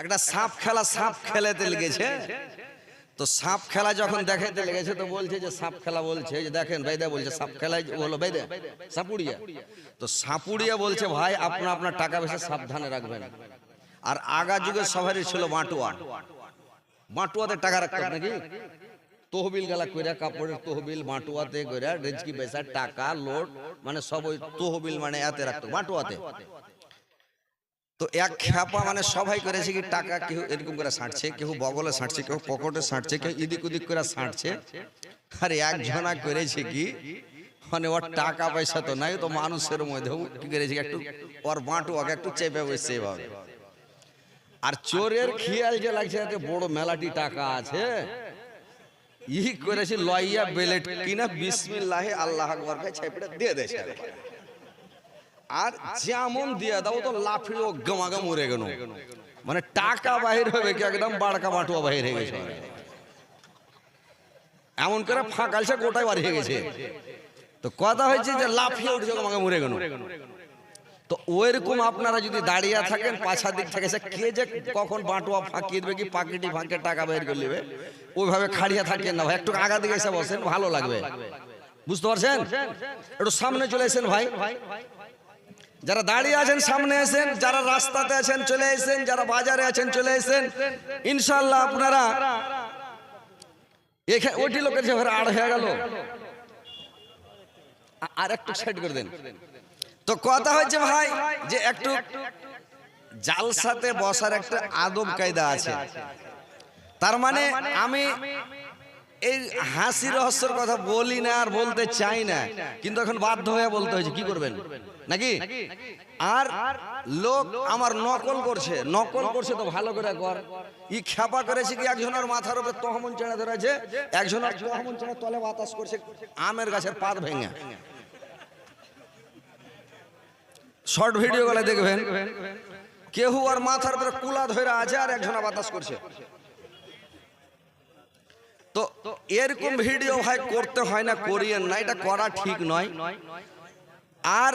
একটা সাপ খেলা, সাপ খেলাতে লেগেছে। তো সাপ খেলা যখন দেখাতে লেগেছে, তো বলছে যে সাপ খেলা বলছে। যে দেখেন, বেদে বলছে, সাপ খেলায় হলো বেদে, সাপুড়িয়া। তো সাপুড়িয়া বলছে, ভাই, আপনার আপনার টাকা পয়সা সাবধানে রাখবেন। আর আগা যুগের সবারই ছিল বাটুয়া। বাটুয়াতে টাকা রাখতো নাকি তহবিল গেলা কইরা, কাপড়ের তহবিল বাটুয়াতে কইরা, রেজকি পয়সা টাকা লোড মানে সব ওই তহবিল মানে এতে রাখতো, বাটুয়াতে। তো এক খ্যাপা মানে সবাই করেছে কি টাকা কেউ এরকম করে ছাঁটছে কেউ বগলে ছাঁটছে কেউ পকেটে ছাঁটছে কেউ ইদিক উদিক করে ছাঁটছে আর একজনা করেছে কি? মানে ওর টাকা পয়সা তো নাই তো মানুষের মধ্যে। কি করেছে একটু ওর বাঁটু ওকে একটু চেপে বসছে এভাবে। আর চোরের খেয়াল যে লাগছে বড় মেলাটি টাকা আছে। ই করেছে লইয়া বেলেট কিনা, বিসমিল্লাহ, আল্লাহ আকবরকে ছেপড়ে দিয়ে দেছে আর যেমন দিয়ে দাও তো লাফিয়ে ও গমাগা মরে গেল। মানে টাকা বাহির হবে কি, একদম বাড়কা বাটুয়া বাহির হয়ে গেছে। এমন করে ফাঁকালছে গোটাই বাড়ি হয়ে গেছে। তো কথা হয়েছে যে লাফিয়ে উঠছে গমাগা মরে গেল। তো ওইরকম আপনারা যদি দাঁড়িয়ে থাকেন, পাছার দিক থেকে সে কে যে কখন বাটুয়া ফাঁকিয়ে দেবে কি পাকিটি ফাঁকে টাকা বের করে নেবে, ওইভাবে খাড়িয়ে থাকেন না ভাই। একটু আগা দিকে এসে বসেন, ভালো লাগবে। বুঝতে পারছেন? একটু সামনে চলে এসেন ভাই। যারা দাঁড়িয়ে আছেন সামনে এসেন যারা রাস্তাতে আছেন চলে এসেন যারা বাজারে আছেন চলে এসেন ইনশাল্লাহ আপনারা এখানে ওটি লোকের যে আড় হয়ে গেল। আর একটু সাইড করে দেন। তো কথা হচ্ছে ভাই যে একটু জালসাতে বসার একটা আদব কায়দা আছে। তার মানে আমি এই হাসি রহস্যের কথা বলি না আর বলতে চাই না। কিন্তু এখন বাধ্য হয়ে বলতে হয়েছে, কি করবেন? নাকি? আর লোক আমার নকল করছে নকল করছে তো ভালো করে কর। ই খেপা করেছে কি, একজনের মাথার উপরে তহমন চেড়ে ধরেছে, একজনের তহমন চেড়ে তলে বাতাস করছে, আমের গাছের পাত ভেঙে। শর্ট ভিডিও গুলো দেখবেন। কেহু আর মাথার উপরে কুলা ধরে আছে আর একজনা বাতাস করছে। তো এরকম ভিডিও ভাই করতে হয় না করিয়েন না, এটা করা ঠিক নয়। আর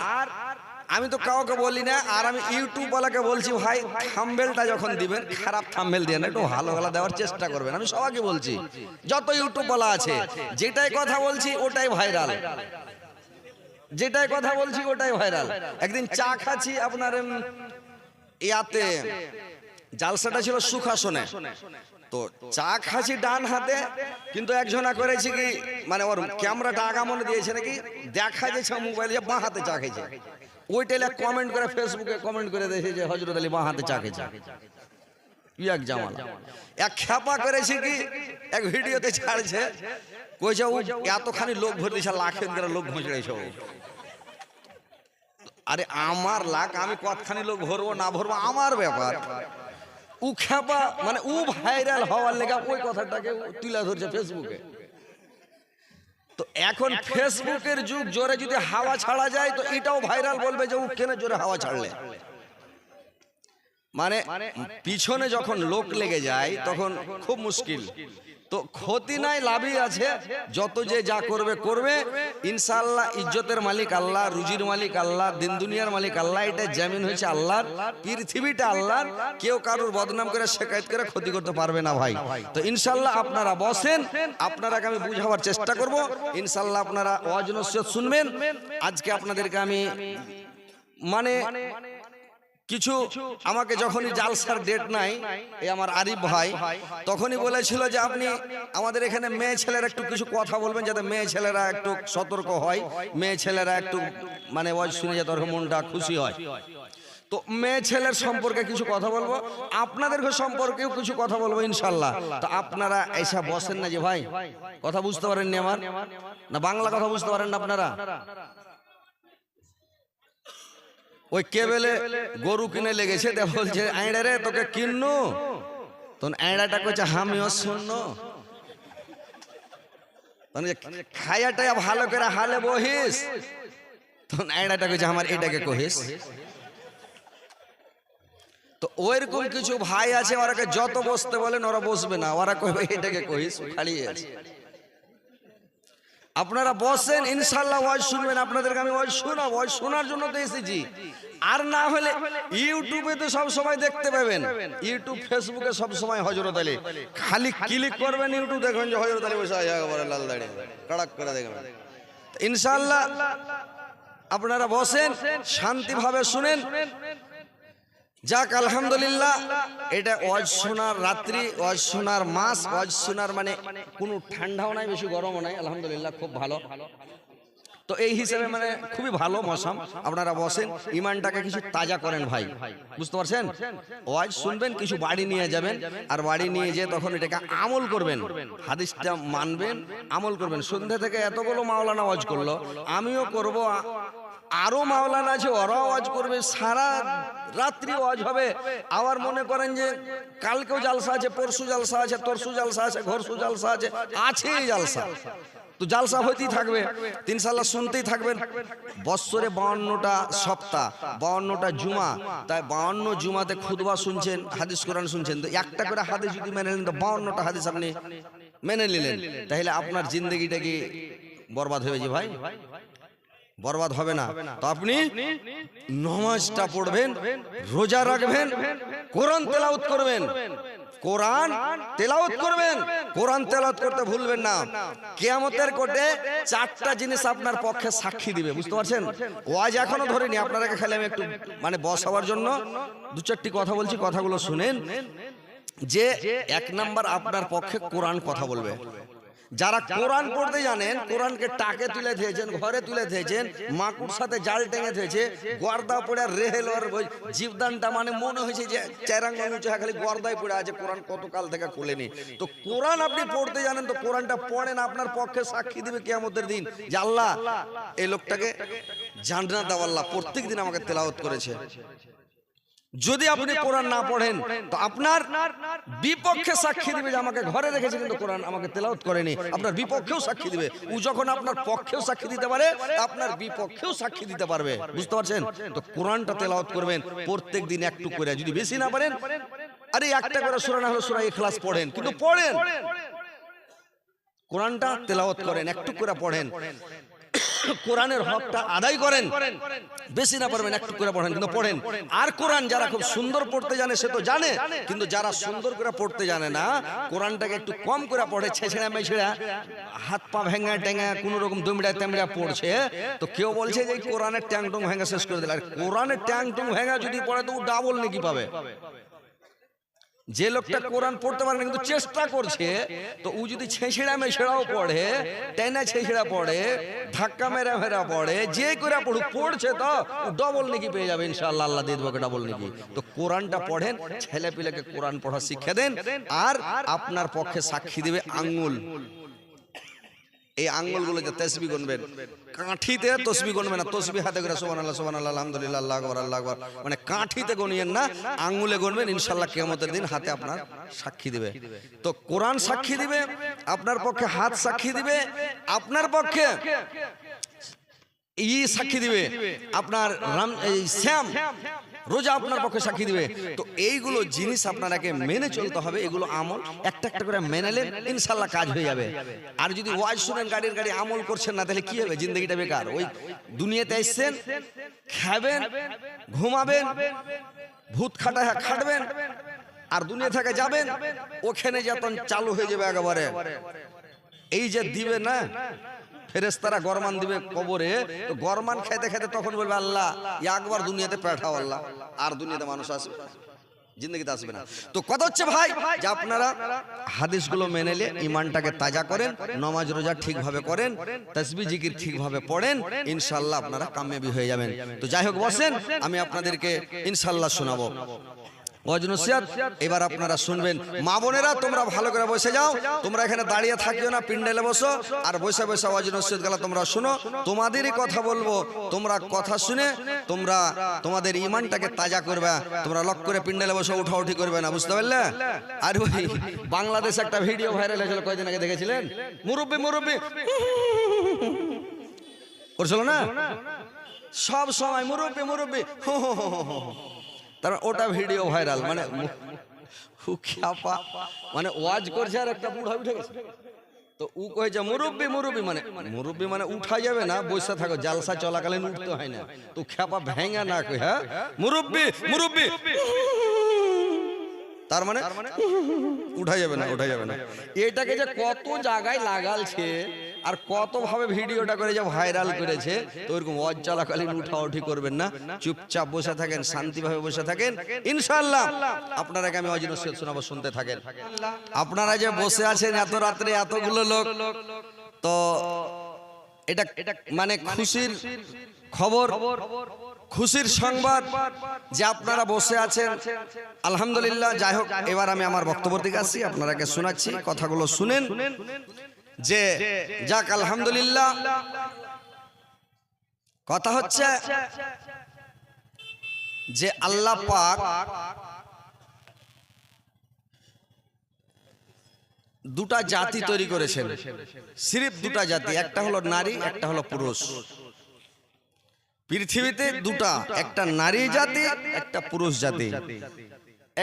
আমি তো কাউকে বলি না, আর আমি ইউটিউব ওয়ালাকে বলছি, ভাই থাম্বেলটা যখন দিবেন, খারাপ থাম্বেল দিয়ে না, একটু ভালো ভালো দেওয়ার চেষ্টা করবেন। আমি সবাইকে বলছি, যত ইউটিউব ওয়ালা আছে, যেটাই কথা বলছি, ওটাই ভাইরাল যেটাই কথা বলছি, ওটাই ভাইরাল একদিন চা খাচ্ছি আপনার ইয়াতে, জালসাটা ছিল সুখাসনে। তো চা খাচ্ছি ডান হাতে, কিন্তু একজনা করেছে কি মানে ওর ক্যামেরাটা আগামনে দিয়েছে নাকি, দেখা যাচ্ছে মোবাইলে বাঁ হাতে চা খেয়েছে। ওইটাইলে কমেন্ট করে ফেসবুকে কমেন্ট করে দিয়েছে যে হজরত আলী বাঁ হাতে চা খেয়েছে। এক জামাল। এক খেপা করেছে কি, এক ভিডিওতে ছাড়ছে, কইছে ও এতখানি লোক ভরে লাখের করে লোক ঘুঁচড়েছে ও। আরে আমার লাখ, আমি কতখানি লোক ভরবো, না ভরবো, আমার ব্যাপার। উ খ্যাপা মানে উ ভাইরাল হওয়ার লেগা ওই কথাটাকে তুলে ধরছে ফেসবুকে তো এখন ফেসবুকের যুগ, জোরে যদি হাওয়া ছাড়া যায়, তো এটাও ভাইরাল বলবে যে উ কেন জোরে হাওয়া ছাড়লে? মানে পিছনে যখন লোক লেগে যায়, তখন খুব মুশকিল। তো ক্ষতি নাই লাভই আছে। যত যে যা করবে করবে ইনশাআল্লাহ ইজ্জতের মালিক আল্লাহ রুজির মালিক আল্লাহ দিন দুনিয়ার মালিক আল্লাহ এটা জামিন হয়েছে আল্লাহর। পৃথিবীটা আল্লাহর। কেউ কারোর বদনাম করে শেখায়ত করে ক্ষতি করতে পারবে না ভাই। তো ইনশাল্লাহ আপনারা বসেন আপনারাকে আমি বুঝাবার চেষ্টা করব। ইনশাল্লাহ আপনারা নসিহত শুনবেন। আজকে আপনাদেরকে আমি মানে কিছু আমাকে যখনই জালসার ডেট নাই এই আমার আরিফ ভাই তখনই বলেছিল যে আপনি আমাদের এখানে মেয়ে ছেলেরা একটু কিছু কথা বলবেন যাতে মেয়ে ছেলেরা একটু সতর্ক হয় মেয়ে ছেলেরা একটু মানে ওই শুনে যাতে মনটা খুশি হয়। তো মেয়ে ছেলের সম্পর্কে কিছু কথা বলব? আপনাদের সম্পর্কেও কিছু কথা বলব ইনশাল্লাহ। তো আপনারা এসা বসেন না যে ভাই কথা বুঝতে পারেননি আমার? না বাংলা কথা বুঝতে পারেন না আপনারা? ওই কেবেলে গরু কিনে লেগেছে? দে বলছে আইড়ে রে তোকে কিন্নু? তখন আইড়াটা কইছে আমিও শূন্য যে ভালো করে হালে বহিস। তখন আইড়াটা কইছে আমার এটাকে কহিস। তো ওইরকম কিছু ভাই আছে ওরাকে যত বসতে বলেন ওরা বসবে না। ওরা কইবে এটাকে কহিস খালি আছে। আপনারা বসেন ইনশাল্লাহ ওয়াজ শুনবেন আপনাদেরকে আমি ওয়াজ শোনাবো ওয়াজ শোনার জন্য তো এসেছি। আর না হলে ইউটিউবে তো সব সময় দেখতে পাবেন। ইউটিউব ফেসবুকে সব সময় হজরত আলী। খালি ক্লিক করবেন ইউটিউব দেখবেন যে হজরত আলী বসে একেবারে লাল দাঁড়িয়ে কড়াক করে দেখবেন। ইনশাল্লাহ আপনারা বসেন, শান্তিভাবে শুনেন। যাক, আলহামদুলিল্লাহ, এটা ওয়াজ শোনার রাত্রি, ওয়াজ শোনার মাস, ওয়াজ শোনার মানে কোনো ঠান্ডাও নাই, বেশি গরমও নাই, আলহামদুলিল্লাহ, খুব ভালো। তো এই হিসেবে মানে খুবই ভালো মৌসুম, আপনারা বসেন, ইমানটাকে কিছু তাজা করেন ভাই, বুঝতে পারছেন? ওয়াজ শুনবেন, কিছু বাড়ি নিয়ে যাবেন, আর বাড়ি নিয়ে যেয়ে তখন এটাকে আমল করবেন, হাদিসটা মানবেন, আমল করবেন। সন্ধ্যা থেকে এতগুলো মাওলানা ওয়াজ করল, আমিও করব, আ- আরও মাওলানা আছে, ওরাও ওয়াজ করবে, সারা রাত্রি ওয়াজ হবে। আবার মনে করেন যে কালকেও জালসা আছে, পরশু জালসা আছে, তরশু জালসা আছে, ঘরশু জালসা আছে, আছেই জালসা। তো জালসা হইতেই থাকবে, তিন সাল্লা শুনতেই থাকবেন। বৎসরে বাউন্নটা সপ্তাহ, বাউন্নটা জুমা। তাই বাউন্ন জুমাতে খুদবা শুনছেন, হাদিস কোরআন শুনছেন। তো একটা করে হাদিস যদি মেনে নিলেন তো বাউন্নটা হাদিস আপনি মেনে নিলেন। তাহলে আপনার জিন্দগিটা কি বরবাদ হয়ে যে ভাই? বরবাদ হবে না। তো আপনি নমাজটা পড়বেন রোজা রাখবেন কোরআন তেলাওত করবেন। কোরআন তেলাওত করবেন। কোরআন তেলাওত করতে ভুলবেন না। কিয়ামতের কোটে চারটা জিনিস আপনার পক্ষে সাক্ষী দিবে বুঝতে পারছেন? ওয়াজ এখনও ধরিনি আপনারা খালি আমি একটু মানে বসাবার জন্য দু চারটি কথা বলছি কথাগুলো শুনেন। যে এক নাম্বার আপনার পক্ষে কোরআন কথা বলবে। যারা কোরআন পড়তে জানেন কোরআনকে টাকে তুলে দিয়েছেন ঘরে তুলে দিয়েছেন মাকুর সাথে জাল টেঙে দিয়েছে গর্দা পড়ে আর রেহেল ওই জীবদানটা মানে মনে হয়েছে যে চেরাঙ্গা উঁচু হয়ে খালি গর্দায় পড়ে আছে কোরআন কতকাল থেকে খুলেনি। তো কোরআন আপনি পড়তে জানেন তো কোরআনটা পড়েন আপনার পক্ষে সাক্ষী দিবে কেয়ামতের দিন। যে আল্লাহ এই লোকটাকে জান্নাত দাও আল্লাহ প্রত্যেক দিন আমাকে তেলাওত করেছে। যদি আপনি কোরআন না পড়েন তো আপনার বিপক্ষে সাক্ষী দিবে যে আমাকে ঘরে রেখেছে কিন্তু কোরআন আমাকে তেলাওত করেনি। আপনার বিপক্ষেও সাক্ষী দিবে। ও যখন আপনার পক্ষেও সাক্ষী দিতে পারে আপনার বিপক্ষেও সাক্ষী দিতে পারবে। বুঝতে পারছেন? তো কোরআনটা তেলাওত করবেন প্রত্যেক দিন একটু করে। যদি বেশি না পারেন আরে একটা করে সুরা না হলে সুরা ইখলাস পড়েন কিন্তু পড়েন কোরআনটা তেলাওত করেন একটু করে পড়েন। কোরআনের হকটা আদায় করেন বেশি না পারবেন একটু করে পড়েন কিন্তু পড়েন। আর কোরআন যারা খুব সুন্দর পড়তে জানে সে তো জানে কিন্তু যারা সুন্দর করে পড়তে জানে না কোরআনটাকে একটু কম করে পড়ে ছেঁচড়া মেছড়া হাত পা ভেঙা টেঙা কোনো রকম দুমড়া তেমড়া পড়ছে তো কেউ বলছে যে কোরআনের ট্যাং টুং ভেঙা শেষ করে দিল আর কোরআনের ট্যাং টুং ভেঙা যদি পড়ে তো ডাবল নাকি পাবে? যে লোকটা কোরআন পড়তে পারে না, কিন্তু চেষ্টা করছে, তো ও যদি ছেঁচড়া মেছড়াও পড়ে, টেনা ছেঁচড়া পড়ে, ধাক্কা মেরা ফেরা পড়ে, যে করে পড়ুক, পড়ছে তো ডবল নাকি পেয়ে যাবে, ইনশাআল্লাহ, আল্লাহ দিয়ে দেবো ডবল নাকি। তো কোরআনটা পড়েন ছেলে পিলেকে কোরআন পড়া শিক্ষা দেন, আর আপনার পক্ষে সাক্ষী দেবে আঙ্গুল। এই আঙ্গুলগুলো যে তসবি গুনবেন, কাঠিতে তসবি গুনবেন না, তসবি হাতে করে সোমান আল্লাহ সোমান আল্লাহ আলহামদুলিল্লাহ, আল্লাহ আকবর আল্লাহ আকবর। মানে কাঠিতে গুনিয়েন না, আঙ্গুলে গুনবেন ইনশাল্লাহ কেমতের দিন হাতে আপনার সাক্ষী দিবে। তো কোরআন সাক্ষী দিবে, আপনার পক্ষে হাত সাক্ষী দিবে, আপনার পক্ষে ই সাক্ষী দিবে, আপনার রাম এই শ্যাম রোজা আপনার পক্ষে সাক্ষী দিবে। তো এইগুলো জিনিস আপনারাকে মেনে চলতে হবে, এগুলো আমল একটা একটা করে মেনেলেন ইনশাল্লাহ কাজ হয়ে যাবে। আর যদি ওয়াজ শুনেন, গাড়ির গাড়ি আমল করছেন না, তাহলে কি হবে? জিন্দগিটা বেকার। ওই দুনিয়াতে এসছেন, খাবেন, ঘুমাবেন, ভূত খাটা খাটবেন, আর দুনিয়া থেকে যাবেন, ওখানে যখন চালু হয়ে যাবে একেবারে। এই যে দিবে না ফেরেস্তারা গরমান দিবে কবরে, তো গরমান খাইতে খাইতে তখন বলবে, আল্লাহ একবার দুনিয়াতে পাঠাও আল্লাহ, আর দুনিয়াতে মানুষ আসবে। জিন্দগিতে আসবে না। তো কথা হচ্ছে ভাই, যে আপনারা হাদিসগুলো মেনেলে ইমানটাকে তাজা করেন, নমাজ রোজা ঠিকভাবে করেন তসবি জিকির ঠিকভাবে পড়েন ইনশাল্লাহ আপনারা কামিয়াবি হয়ে যাবেন। তো যাই হোক, বসেন, আমি আপনাদেরকে ইনশাল্লাহ শোনাবো। ওয়াজনসিয়াত এবার আপনারা শুনবেন। মা বোনেরা তোমরা ভালো করে বসে যাও। তোমরা এখানে দাঁড়িয়ে থাকিও না পিন্ডেলে বসো। আর বসে বসে ওয়াজনসিয়াত গেলা তোমরা শুনো। তোমাদেরই কথা বলব। তোমরা কথা শুনে তোমরা তোমাদের ইমানটাকে তাজা করবে। তোমরা লক করে পিন্ডেলে বসে উঠা উঠি করবে না বুঝতে পারলে? আর ওই বাংলাদেশে একটা ভিডিও ভাইরাল হয়েছিল কয়দিন আগে দেখেছিলেন? মুরব্বী মুরব্বী। করছিল না? সব সময় মুরব্বী মুরব্বী। হো হো হো হো হো। তার ওটা ভিডিও ভাইরাল মানে খ্যাপা মানে ওয়াজ করছে আর একটা বুড়া উঠে গেছে। তো উ যে মুরব্বী মুরব্বি মানে মুরব্বী মানে উঠা যাবে না বসে থাকো জালসা চলাকালীন উঠতে হয় না। তো খ্যাপা ভেঙে না কই হ্যাঁ? মুরব্বী মুরব্বি তার মানে উঠা যাবে না উঠা যাবে না। এটাকে যে কত জায়গায় লাগালছে আর কত ভাবে ভিডিওটা করে যে ভাইরাল করেছে তো চলাকালীন উঠা উঠি করবেন না। চুপচাপ বসে থাকেন শান্তিভাবে বসে থাকেন। ইনশাআল্লাহ আপনারাকে আমি অজিন শোনাবো শুনতে থাকেন। আপনারা যে বসে আছেন এত রাত্রে এতগুলো লোক তো এটা এটা মানে খুশির খবর। খুশির সংবাদ যে আপনারা বসে আছেন। আলহামদুলিল্লাহ, যাই হোক, এবার আমি আমার বক্তব্য দিকে আসছি আপনারাকে শোনাচ্ছি, কথাগুলো শুনেন। যে, যাক, আলহামদুলিল্লাহ। কথা হচ্ছে যে, আল্লাহ পাক দুটা জাতি তৈরি করেছেন। সিরিফ দুটা জাতি, একটা হলো নারী, একটা হলো পুরুষ। পৃথিবীতে দুটা একটা নারী জাতি একটা পুরুষ জাতি।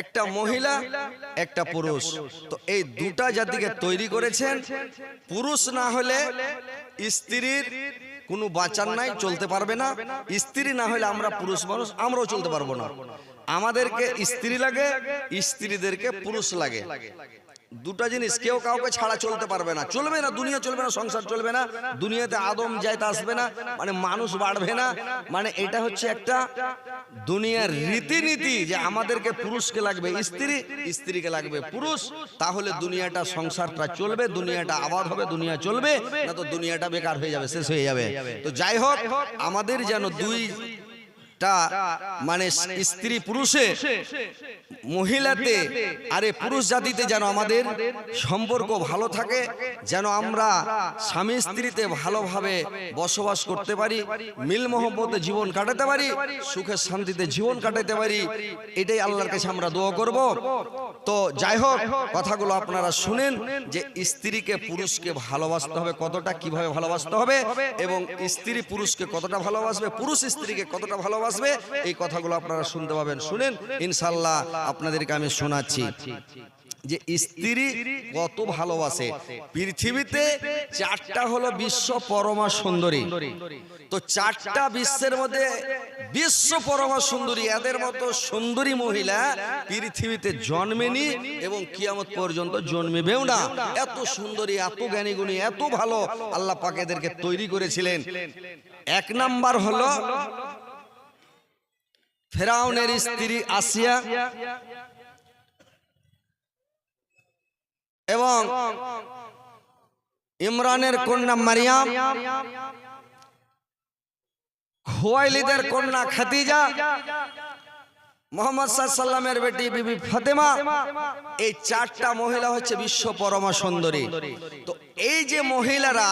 একটা মহিলা একটা পুরুষ। তো এই দুটা জাতিকে তৈরি করেছেন পুরুষ না হলে স্ত্রীর কোনো বাঁচার নাই চলতে পারবে না। স্ত্রী না হলে আমরা পুরুষ মানুষ আমরাও চলতে পারব না। আমাদেরকে স্ত্রী লাগে স্ত্রীদেরকে পুরুষ লাগে। দুটা জিনিস কেউ কাউকে ছাড়া চলতে পারবে না। চলবে না, দুনিয়া চলবে না, সংসার চলবে না, দুনিয়াতে আদম যাইতে আসবে না মানে মানুষ বাড়বে না মানে এটা হচ্ছে একটা দুনিয়ার রীতিনীতি যে আমাদেরকে পুরুষকে লাগবে স্ত্রী, স্ত্রীকে লাগবে পুরুষ, তাহলে দুনিয়াটা সংসারটা চলবে, দুনিয়াটা আবাদ হবে, দুনিয়া চলবে, না তো দুনিয়াটা বেকার হয়ে যাবে, শেষ হয়ে যাবে। তো যাই হোক, আমাদের যেন দুই টা মানে স্ত্রী পুরুষে, মহিলাতে, আরে পুরুষ জাতিতে যেন আমাদের সম্পর্ক ভালো থাকে, যেন আমরা স্বামী স্ত্রীতে ভালোভাবে বসবাস করতে পারি, মিল মোহব্বতে জীবন কাটাতে পারি, সুখে শান্তিতে জীবন কাটাতে পারি, এটাই আল্লাহর কাছে আমরা দোয়া করব। তো যাই হোক, কথাগুলো আপনারা শুনেন যে স্ত্রীকে পুরুষকে ভালোবাসতে হবে কতটা, কীভাবে ভালোবাসতে হবে, এবং স্ত্রী পুরুষকে কতটা ভালোবাসবে, পুরুষ স্ত্রীকে কতটা ভালোবাসবে এই কথাগুলো আপনারা শুনতে পাবেন। শুনেন ইনশাল্লাহ আপনাদেরকে আমি শোনাচ্ছি যে স্ত্রী কত ভালোবাসে। পৃথিবীতে চারটা হলো বিশ্ব পরমা সুন্দরী। তো চারটা বিশ্বের মধ্যে বিশ্ব পরমা সুন্দরী, এদের মতো সুন্দরী মহিলা পৃথিবীতে জন্মেনি এবং কিয়ামত পর্যন্ত জন্মেবেও না। এত সুন্দরী, এত জ্ঞানী গুণী এত ভালো আল্লাহ পাক এদেরকে তৈরি করেছিলেন। এক নাম্বার হলো ফেরাউনের স্ত্রী আসিয়া এবং ইমরানের কন্যা মারিয়াম খোয়াইলিদের কন্যা খাদিজা মোহাম্মদ সাল্লামের বেটি বিবি ফাতেমা এই চারটা মহিলা হচ্ছে বিশ্ব পরমা সুন্দরী। তো এই যে মহিলারা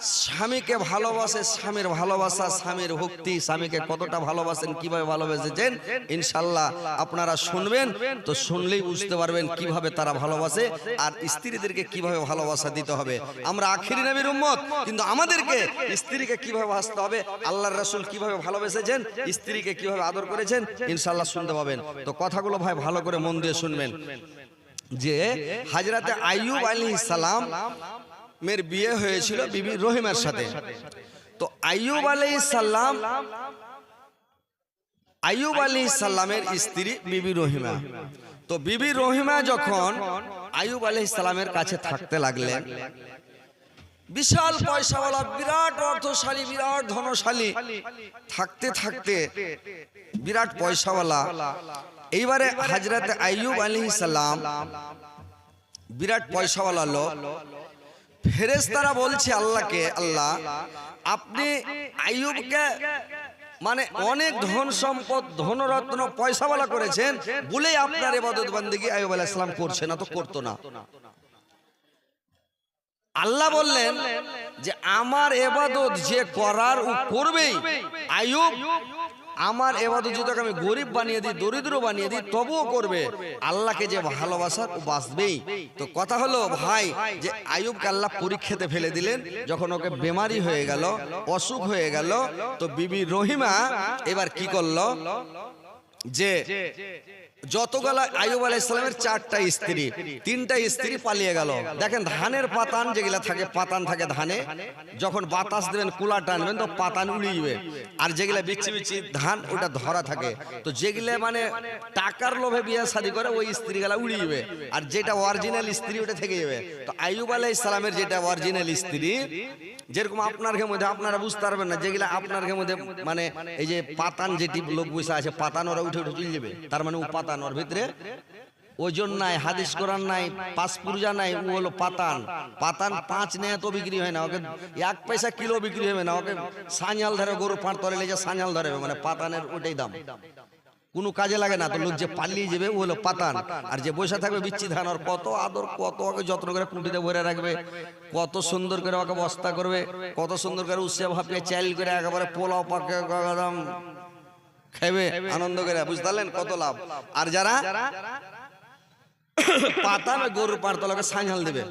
স্বামীকে ভালোবাসে, স্বামীর ভালোবাসা, স্বামীর ভক্তি। স্বামীকে কতটা ভালোবাসেন, কীভাবে ভালোবেসেছেন? ইনশাল্লাহ আপনারা শুনবেন, তো শুনলেই বুঝতে পারবেন কীভাবে তারা ভালোবাসে আর স্ত্রীদেরকে কীভাবে ভালোবাসা দিতে হবে। আমরা আখিরি নবীর উম্মত, কিন্তু আমাদেরকে স্ত্রীকে কীভাবে ভাসতে হবে, আল্লাহর রাসূল কীভাবে ভালোবেসেছেন, স্ত্রীকে কীভাবে আদর করেছেন, ইনশাল্লাহ শুনতে পাবেন। তো কথাগুলো ভাই ভালো করে মন দিয়ে শুনবেন। যে হাজরাতে আইয়ুব আলাইহিস সালাম মের বিয়ে হয়েছিল বিবি রহিমের সাথে। তো আইয়ুব আলাইহিস সালাম আইয়ুব আলাইহিস সালামের স্ত্রী বিবি রহিমা। তো বিবি রহিমা যখন আইয়ুব আলাইহিস সালামের কাছে থাকতে লাগলেন বিশাল পয়সাওয়ালা বিরাট অর্থশালী বিরাট ধনশালী থাকতে থাকতে বিরাট পয়সাওয়ালা। এইবারে হাজরাতে আইয়ুব আলাইহিস সালাম বিরাট পয়সাওয়ালা লোক। ফেরেশতারা বলছে আল্লাহকে আল্লাহ আপনি আইয়ুবকে মানে অনেক ধন সম্পদ ধনরত্ন পয়সাওয়ালা করেছেন বলেই আপনার এবাদত বান্দিগি আইয়ুব আলাইহিস সালাম করছে না তো করতো না। আল্লাহ বললেন যে আমার এবাদত যে করার ও করবেই আয়ুব আমার এবাদত যদি আমি গরিব বানিয়ে দিই দরিদ্র বানিয়ে দিই তবুও করবে। আল্লাহকে যে ভালোবাসার ও বাঁচবেই। তো কথা হলো ভাই যে আয়ুবকে আল্লাহ পরীক্ষাতে ফেলে দিলেন যখন ওকে বেমারি হয়ে গেল অসুখ হয়ে গেল তো বিবি রহিমা এবার কি করল? যে যতগুলা আয়ুব আলাহ ইসলামের চারটা স্ত্রী, তিনটা স্ত্রী পালিয়ে গেল। দেখেন ধানের পাতান যেগুলা থাকে, পাতান থাকে ধানে, যখন বাতাস দেবেন কুলা টানবেন তো পাতান উড়ে যাবে আর যেগুলা বিচ্ছি বিচ্ছি ধান, ওটা ধরা থাকে। তো যেগুলা মানে টাকার লোভে বিয়ে শাদী করে, ওই স্ত্রীগুলা উড়ে যাবে আর যেটা অরিজিনাল স্ত্রী, ওটা থেকে যাবে। তো আয়ুব আলাহ ইসলামের যেটা অরিজিনাল স্ত্রী, যেরকম আপনার ঘের মধ্যে, আপনারা বুঝতে পারবেন না, যেগুলা আপনার ঘের মধ্যে মানে এই যে পাতান যেটি লোক বসে আছে, পাতান ওরা উঠে উঠে চলে যাবে। তার মানে ও পাতান ওর ভিতরে। ওজন নাই, হাদিস কোরআন নাই, পাঁচ নাই, ও হলো পাতান। পাতান পাঁচ নেয় তো বিক্রি হয় না, ওকে এক পয়সা কিলো বিক্রি হবে না, ওকে সাঁঝাল ধরে গরু পাঁট তরে লেগে সাঁঝাল ধরে মানে পাতানের ওটাই দাম। কোনো কাজে লাগে না, তো লোক যে পালিয়ে যাবে, ও হলো পাতান। আর যে বসে থাকবে, বিচ্ছি ধান, ওর কত আদর, কত ওকে যত্ন করে কুটিতে ভরে রাখবে, কত সুন্দর করে ওকে বস্তা করবে, কত সুন্দর করে উৎসে ভাপিয়ে চাল করে একেবারে পোলাও পাকে একদম খাবে আনন্দ করে বুঝতে পারলেন কত লাভ? আর যারা পাতান ওই গরুর পাড়তলাকে সাঁঝাল দেবে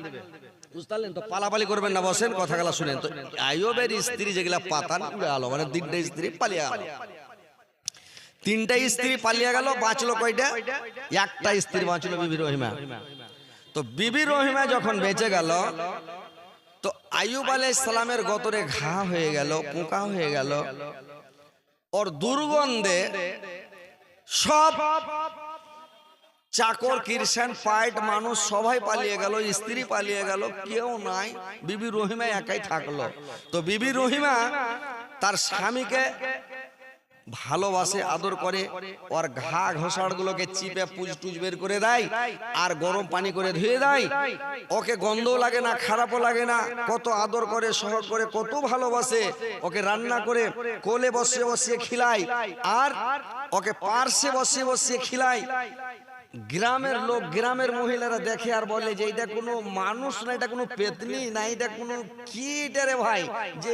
পালাপালি করবেন না, বসেন শুনেন। তো যেগুলা পাতান মানে তিনটা স্ত্রী পালিয়ে পালিয়ে বাঁচলো কয়টা? একটা বাঁচলো বিবি রহিমা। তো বিবি রহিমা যখন বেঁচে গেল, তো আইয়ুব আলাইহিস সালামের গতরে ঘা হয়ে গেল, পোকা হয়ে গেল। ওর দুর্গন্ধে সব চাকর কিরসান পাইট মানুষ সবাই পালিয়ে গেল, স্ত্রী পালিয়ে গেল, কেউ নাই, বিবি রহিমা একাই থাকল। তো বিবি রহিমা তার স্বামীকে ভালোবাসে, আদর করে, ওর ঘা ঘষাড় গুলোকে চিপে পুজ টুজ বের করে দেয়, আর গরম পানি করে ধুয়ে দেয়। ওকে গন্ধও লাগে না, খারাপও লাগে না, কত আদর করে সহজ করে, কত ভালোবাসে। ওকে রান্না করে, কোলে বসিয়ে বসিয়ে খিলায়, আর ওকে পার্শ্বে বসিয়ে বসিয়ে খিলায়। গ্রামের লোক গ্রামের মহিলারা দেখে আর বলে যে এটা কোনো মানুষ না এটা কোনো পেতনি না এটা কোনো কি এটা রে ভাই। যে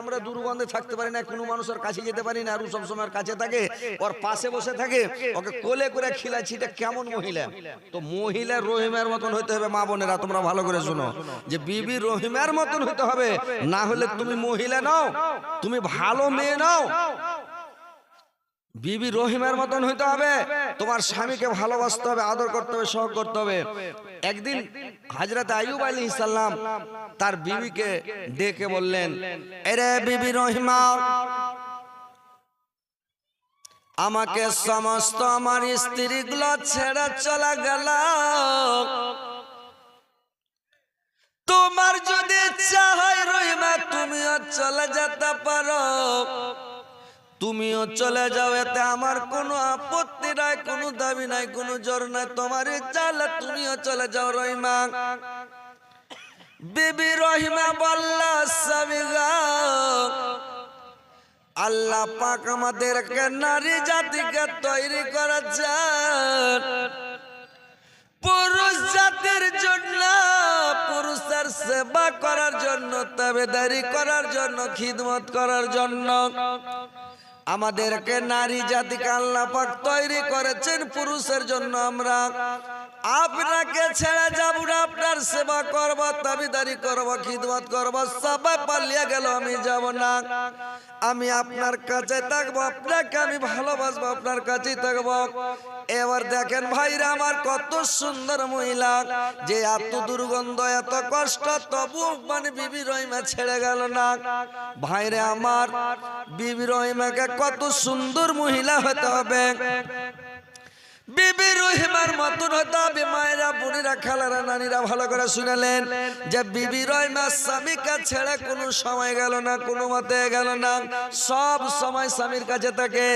আমরা দুর্গন্ধে থাকতে পারি না কোনো মানুষের কাছে যেতে পারি না আর সবসময় কাছে থাকে ওর পাশে বসে থাকে ওকে কোলে করে খিলাচ্ছি এটা কেমন মহিলা? তো মহিলা রহিমের মতন হইতে হবে মা বোনেরা তোমরা ভালো করে শোনো। যে বিবি রহিমের মতন হইতে হবে না হলে তুমি মহিলা নাও তুমি ভালো মেয়ে নাও। বিবি রহিমের মতন হইতে হবে। তোমার স্বামীকে ভালোবাসতে হবে, আদর করতে হবে সহ করতে হবে। একদিন হাজরত আয়ুব আলী ইসাল্লাম তার বিবিকে ডেকে বললেন, এরে বিবি রহিমা, আমাকে সমস্ত আমার স্ত্রীগুলো ছেড়ে চলে গেল। তোমার যদি ইচ্ছা হয় রহিমা, তুমিও চলে যেতে পারো। তুমিও চলে যাও এতে আমার কোনো আপত্তি নাই কোনো দাবি নাই কোনো জোর নাই তোমার হলে তুমিও চলে যাও রহিমা। বিবি রহিমা বললা স্বামী গো, আল্লাহ পাক আমাদেরকে নারী জাতিকে তৈরি করেছেন। পুরুষ জাতির জন্য পুরুষের সেবা করার জন্য তবে তাবেদারি করার জন্য খিদমত করার জন্য। আমাদেরকে নারী জাতিকে আল্লাপাক তৈরি করেছেন পুরুষের জন্য আমরা। আপনাকে ছেড়ে যাব না, আপনার সেবা করব, তাবিদারি করব, খিদমত করব সবাই পালিয়ে গেল, আমি যাব না। আমি আপনার কাছে থাকব, আপনাকে আমি ভালোবাসবো, আপনার কাছেই থাকব। এবার দেখেন ভাইরা আমার কত সুন্দর মহিলা, যে এত দুর্গন্ধ, এত কষ্ট, তবু মানে বিবি রহিমা ছেড়ে গেল না। ভাইরে আমার, বিবি রহিমাকে কত সুন্দর মহিলা হতে হবে। বিবি রহিমার মতন হবে মায়েরা বোনেরা, খালারা, নানিরা ভালো করে শুনালেন যে বিবি রহিমা স্বামীকে ছেড়ে কোনো সময় গেল না, কোনো মতে গেল না। সব সময় স্বামীর কাছে থাকে।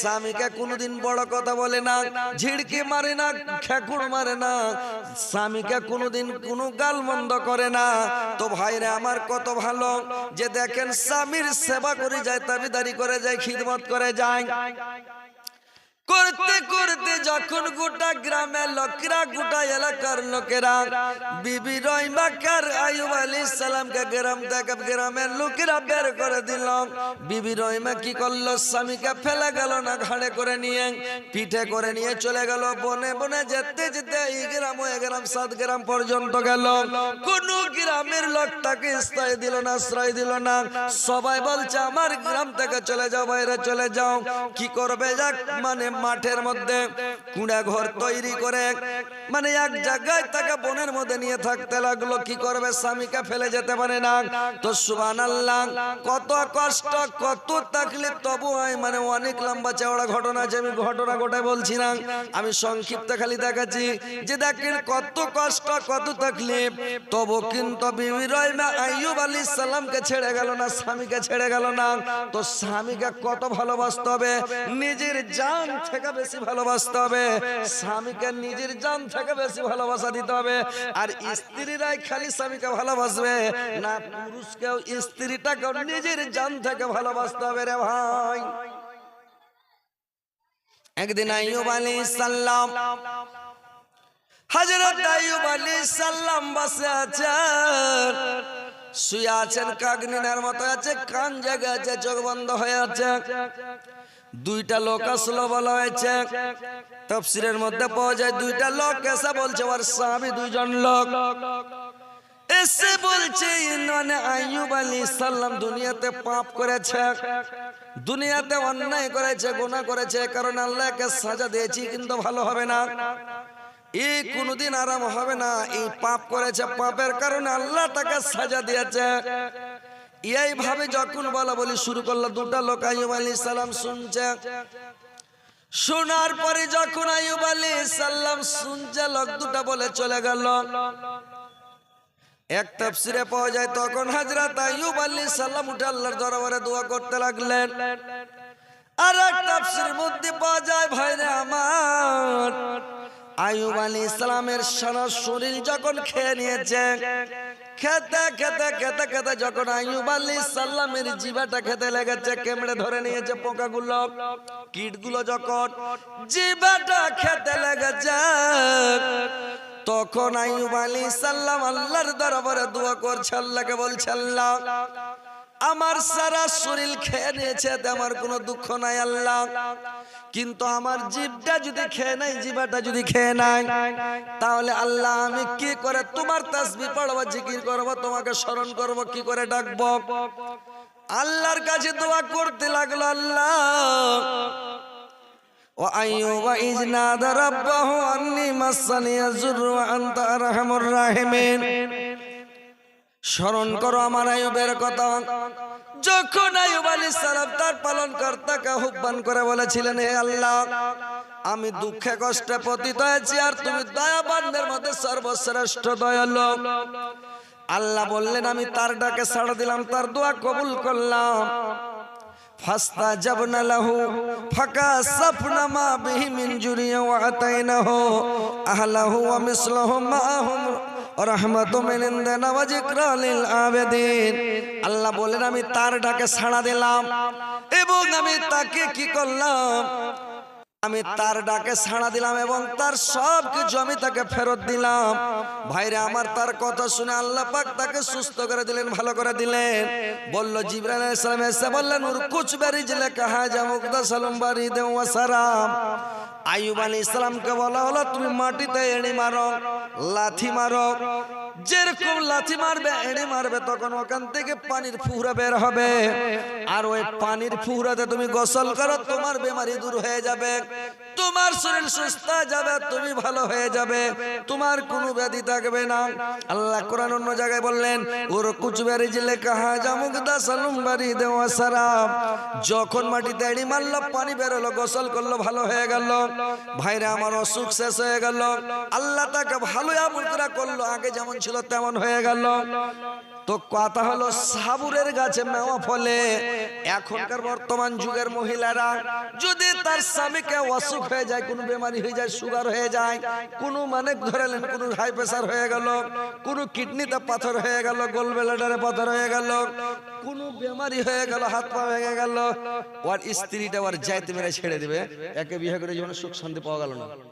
স্বামীকে কোনোদিন বড় কথা বলে না, ঝিড়কি মারে না খেকুড় মারে না। স্বামীকে কোনোদিন কোনো গাল মন্দ করে না। তো ভাইরা, আমার কত ভালো যে দেখেন স্বামীর সেবা করে যায়, তাবিদারি করে যায়, খিদমত করে যায়। করতে করতে যখন গোটা গ্রামে লোকেরা, গোটা এলাকার লোকেরা, বিবি রহিমাকার আয়ুব আলী সালামকে গ্রাম থেকে গ্রামের লোকেরা বের করে দিল। বিবি রহিমা কি করল? স্বামীকে ফেলে গেল না, ঘাড়ে করে নিয়ে, পিঠে করে নিয়ে চলে গেল। বনে বনে যেতে যেতে এই গ্রাম গেল গ্রাম, সাত গ্রাম পর্যন্ত গেল। কোন গ্রামের লোক তাকে স্থায়ী দিল না, আশ্রয় দিল না। সবাই বলছে, আমার গ্রাম থেকে চলে যাও, বাইরে চলে যাও। কি করবে যাক? মানে মাঠের মধ্যে কুড়া ঘর তৈরি করে মানে এক জায়গায় তাকে বনের মধ্যে নিয়ে থাকতে লাগল। কি করবে? স্বামীকে ফেলে যেতে পারে না। তো সুবান আল্লাহ কত কষ্ট, কত তাকলিফ, তবু হয় মানে অনেক লম্বা চওড়া ঘটনা আছে, আমি ঘটনা গোটাই বলছি না। আমি সংক্ষিপ্ত খালি দেখাচ্ছি যে দেখেন কত কষ্ট, কত তাকলিফ। তবু কিন্তু বিবি আলাইহিস সালামকে ছেড়ে গেল না, স্বামীকে ছেড়ে গেল না। তো স্বামীকে কত ভালোবাসতে হবে? নিজের জান থেকে বেশি ভালোবাসতে হবে। স্বামীকে নিজের জান থেকে বেশি ভালোবাসা দিতে হবে। আর স্ত্রীরাই খালি স্বামীকে ভালোবাসবে, না পুরুষকেও, স্ত্রীটাকেও নিজের জান থেকে ভালোবাসতে হবে রে ভাই। একদিন আইয়ুব আলাইহিস সালাম, হযরত আইয়ুব আলাইহিস সালাম বসে আছেন। শুয়ে আছেন কাগনিনার মতো আছে, কান জায়গা আছে, চোখ বন্ধ হয়ে আছে। দুইটা লোক আসলো বলা হয়েছে, তফসিরের মধ্যে পাওয়া যায় দুইটা লোক এসে বলছে ওর স্বামী দুইজন লোক। এসে বলছে মানে আইয়ুব আলী সাল্লাম দুনিয়াতে পাপ করেছে, দুনিয়াতে অন্যায় করেছে, গুনাহ করেছে কারণ আল্লাহকে সাজা দিয়েছি, কিন্তু ভালো হবে না। এই কোনোদিন আরাম হবে না। এই পাপ করেছে, পাপের কারণে আল্লাহ তাকে সাজা দিয়েছে। এইভাবে যখন বলা বলি শুরু করল, দুটা লোক আইয়ুব আলী সালাম শুনছে। শোনার পরে যখন আইয়ুব আলী সাল্লাম শুনছে, লোক দুটা বলে চলে গেল। এক তাফসিরে পাওয়া যায়, তখন হযরত আইয়ুব আলাইহিস সালাম উঠে আল্লাহর দরবারে দোয়া করতে লাগলেন। আর এক তাফসিরের মধ্যে পাওয়া যায়, ভাইরে আমার আইয়ুব আলাইহিস সালামের সারা শরীর যখন খেয়ে নিয়েছে, খেতে খেতে খেতে খেতে যখন আইয়ুব আলাইহিস সালামের জিভাটা খেতে লেগেছে, কেমড়ে ধরে নিয়েছে পোকাগুলো, কীটগুলো যখন জিভাটা খেতে লেগেছে, তখন আইয়ুব আলী সাল্লাম আল্লাহর দরবারে দোয়া করছে, আল্লাহকে বলছে, আল্লাহ আমার সারা শরীর খেয়ে নিয়েছে এতে আমার কোনো দুঃখ নাই আল্লাহ কিন্তু আমার জিভটা যদি খেয়ে নাই জিভাটা যদি খেয়ে নাই তাহলে আল্লাহ আমি কি করে তোমার তাসবি পড়বো জিকির করবো তোমাকে স্মরণ করব কি করে ডাকবো আল্লাহর কাছে দোয়া করতে লাগলো আল্লাহ وأيوب إذ نادى ربه أني مسني الضر وأنت أرحم الراحمين স্মরণ করো আমার আয়ুবের কথা। যখন আয়ুব আলী সালাম তার পালন কর্তাকে আহ্বান করে বলেছিলেন হে আল্লাহ আমি দুঃখে কষ্টে পতিত হয়েছি আর তুমি দয়াবানদের মধ্যে সর্বশ্রেষ্ঠ দয়ালু। আল্লাহ বললেন আমি তার ডাকে ছাড় দিলাম তার দোয়া কবুল করলাম। ফাস্তা জবনা লাহু ফাকা মা বিহি আল্লাহ বলেন আমি তার ডাকে সাড়া দিলাম এবং আমি তাকে কি করলাম? আমি তার ডাকে সাড়া দিলাম এবং তার সব কিছু আমি তাকে ফেরত দিলাম। ভাইরে, আমার তার কথা শুনে আল্লাহ পাক তাকে সুস্থ করে দিলেন, ভালো করে দিলেন। বলল, জিবরাইল আলাইহিস সালাম এসে বললেন উর কুছ বারি জিলে কাহা যা মুকদা সালাম বারি দে ওয়া সালাম আইয়ুব আলাইহিস সালামকে বলা হলো, তুমি মাটিতে এড়ি মারো, লাথি মারো যেরকম লাথি মারবে এড়ে মারবে, তখন ওখান থেকে পানির ফুহরা বের হবে। আর ওই পানির ফুহরাতে তুমি গোসল করো, তোমার বেমারি দূর হয়ে যাবে। তোমার শরীর সুস্থ যাবে, তুমি ভালো হয়ে যাবে। তোমার কোনো ব্যাধি থাকবে না। আল্লাহ কোরআন অন্য জায়গায় বললেন, ওর কুচবারি জিলে কাহা জামুক দা সালুম বাড়ি দেওয়া সারাম যখন মাটিতে এড়ি মারলো, পানি বেরোলো গোসল করল, ভালো হয়ে গেল। ভাইরা, আমার অসুখ শেষ হয়ে গেল। আল্লাহ তাকে ভালো আমুদ্রা করল। আগে যেমন ছিল, তেমন হয়ে গেল। তো কথা হলো, সাবুরের গাছে মেওয়া ফলে এখনকার বর্তমান যুগের মহিলারা যদি তার স্বামীকে অসুখ হয়ে যায়, কোনো বেমারি হয়ে যায় সুগার হয়ে যায়, কোনো মানে ধরেলেন, কোনো হাই প্রেসার হয়ে গেল, কোনো কিডনিতে পাথর হয়ে গেল গোল বেলাডারে পাথর হয়ে গেল, কোনো বেমারি হয়ে গেল, হাত পা ভেঙে গেল, ওর স্ত্রীটা ওর যাইতে মেরে ছেড়ে দিবে। একে বিয়ে করে জীবনে সুখ শান্তি পাওয়া গেল না।